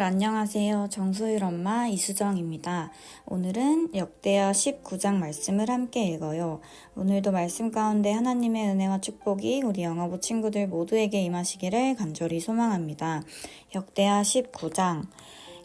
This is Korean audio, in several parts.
친구들 안녕하세요. 정소율 엄마 이수정입니다. 오늘은 역대하 19장 말씀을 함께 읽어요. 오늘도 말씀 가운데 하나님의 은혜와 축복이 우리 영어부 친구들 모두에게 임하시기를 간절히 소망합니다. 역대하 19장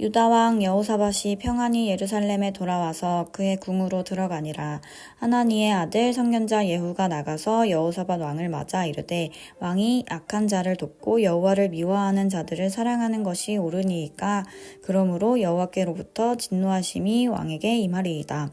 유다왕 여호사밧이 평안히 예루살렘에 돌아와서 그의 궁으로 들어가니라. 하나니의 아들 선견자 예후가 나가서 여호사밧 왕을 맞아 이르되 왕이 악한 자를 돕고 여호와를 미워하는 자들을 사랑하는 것이 옳으니이까 그러므로 여호와께로부터 진노하심이 왕에게 임하리이다.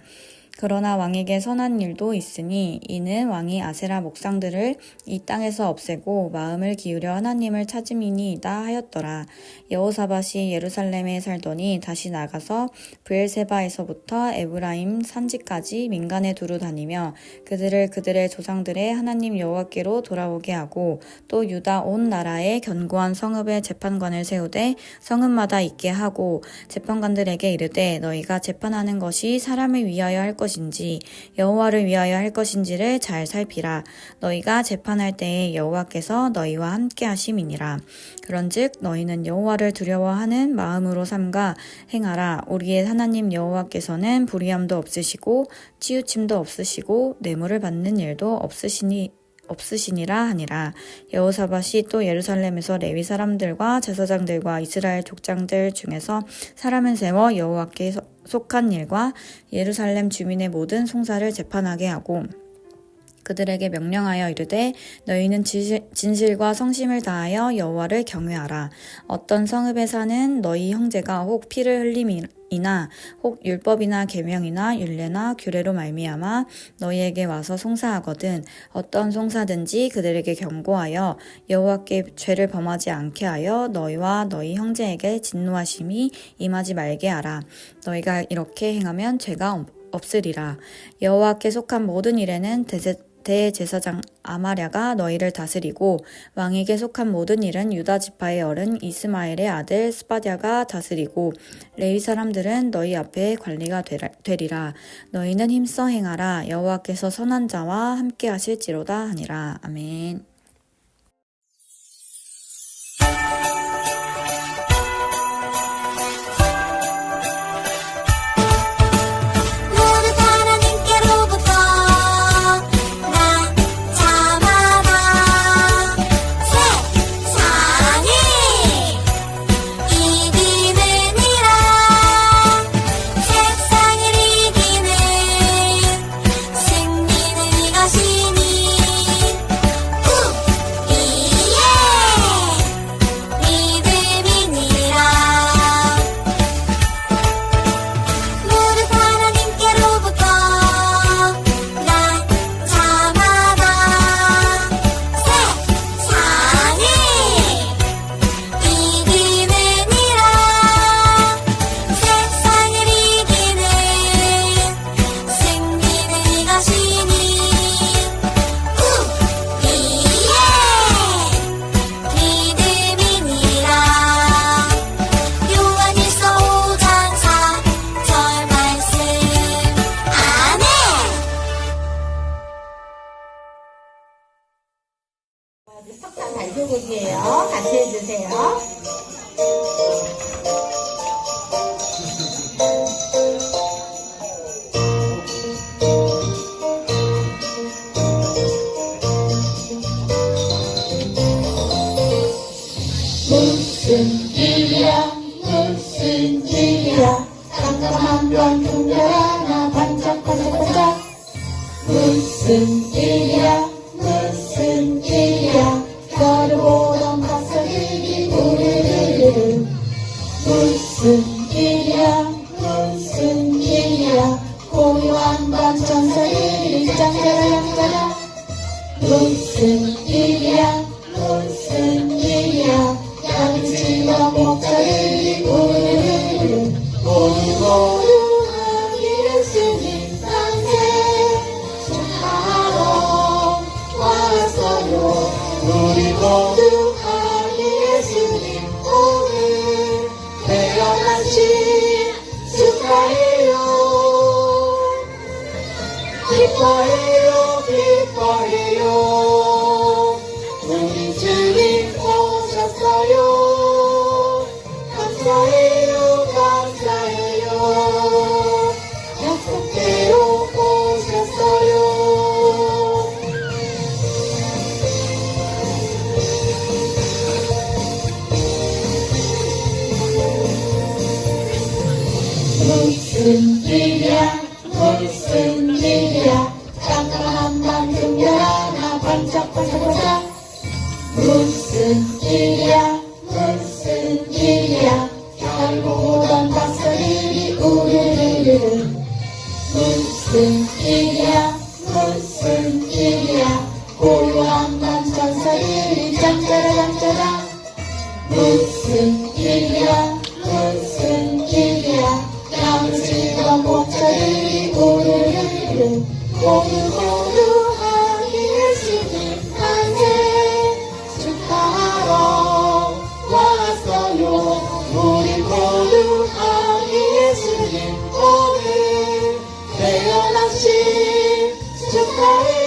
그러나 왕에게 선한 일도 있으니 이는 왕이 아세라 목상들을 이 땅에서 없애고 마음을 기울여 하나님을 찾음이니이다 하였더라. 여호사밧이 예루살렘에 살더니 다시 나가서 브엘세바에서부터 에브라임 산지까지 민간에 두루 다니며 그들을 그들의 조상들의 하나님 여호와께로 돌아오게 하고 또 유다 온 나라에 견고한 성읍의 재판관을 세우되 성읍마다 있게 하고 재판관들에게 이르되 너희가 재판하는 것이 사람을 위하여 할 것 인지 여호와를 위하여 할 것인지를 잘 살피라. 너희가 재판할 때에 여호와께서 너희와 함께 하심이니라. 그런즉 너희는 여호와를 두려워하는 마음으로 삼가 행하라. 우리의 하나님 여호와께서는 불의함도 없으시고 치우침도 없으시고 뇌물을 받는 일도 없으시니 없으시니라 하니라. 여호사밧이 또 예루살렘에서 레위 사람들과 제사장들과 이스라엘 족장들 중에서 사람을 세워 여호와께 속한 일과 예루살렘 주민의 모든 송사를 재판하게 하고 그들에게 명령하여 이르되 너희는 진실과 성심을 다하여 여호와를 경외하라. 어떤 성읍에 사는 너희 형제가 혹 피를 흘림이나 혹 율법이나 계명이나 율례나 규례로 말미암아 너희에게 와서 송사하거든 어떤 송사든지 그들에게 경고하여 여호와께 죄를 범하지 않게 하여 너희와 너희 형제에게 진노하심이 임하지 말게 하라. 너희가 이렇게 행하면 죄가 없으리라. 여호와께 속한 모든 일에는 대세 대제사장 아마랴가 너희를 다스리고 왕에게 속한 모든 일은 유다 지파의 어른 이스마엘의 아들 스바디아가 다스리고 레위 사람들은 너희 앞에 관리가 되리라. 너희는 힘써 행하라. 여호와께서 선한 자와 함께 하실지로다 하니라. 아멘. 발표곡이에요. 같이 해주세요. 무슨 일이야 무슨 일이야 깜깜한 건 분별 하나 반짝반짝반짝 무슨 일이야 밤 천사들이 짱짜라 짱짜라 무슨 일이야 찾아 무슨 일이야? 무슨 일이야? 달고 오던 박사들이 우르르르 무슨 일이야? 무슨 일이야? 고요한 밤 전사들이 짱짜라짱짜라. 무슨 일이야? 무슨 일이야? 양식과 목차들이 우르르르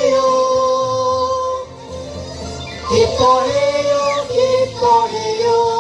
correu, que correu, que correu.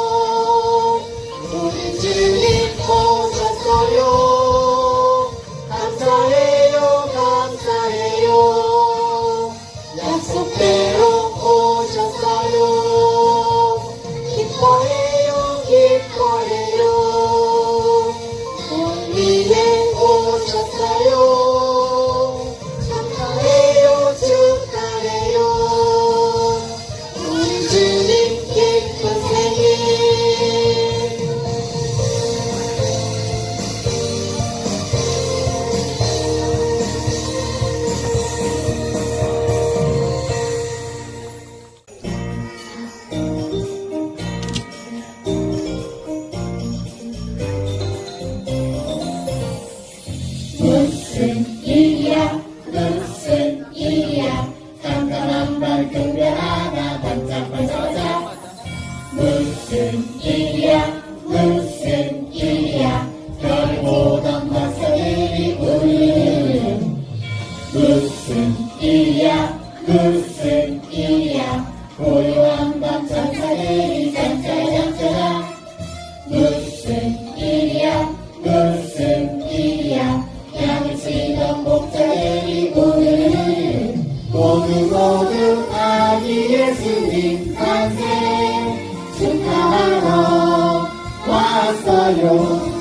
Em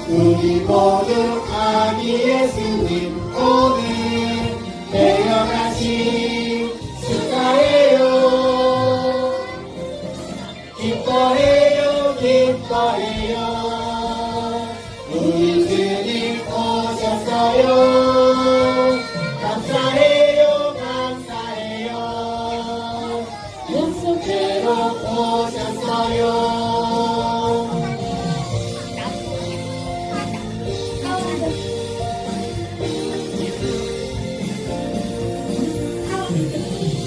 우리 모두 아니에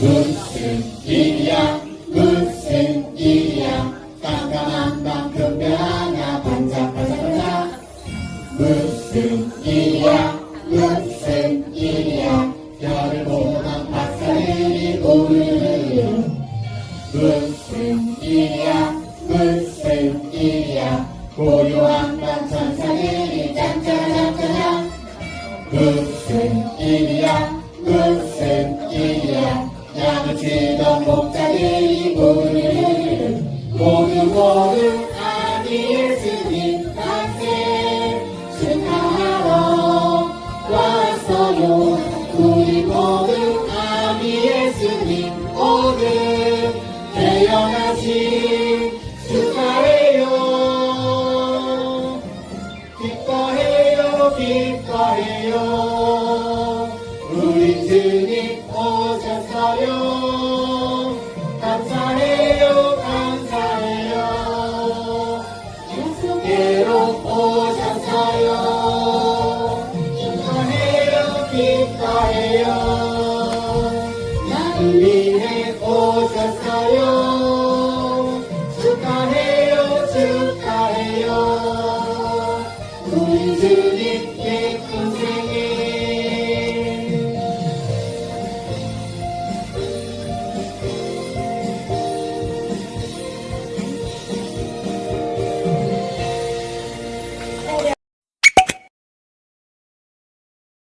무슨 일이야? 무슨 일이야? 깜깜한밤 금별 하나 반짝반짝반짝 무슨 일이야? 무슨 일이야? 별을 보고만 박사들이 오늘 to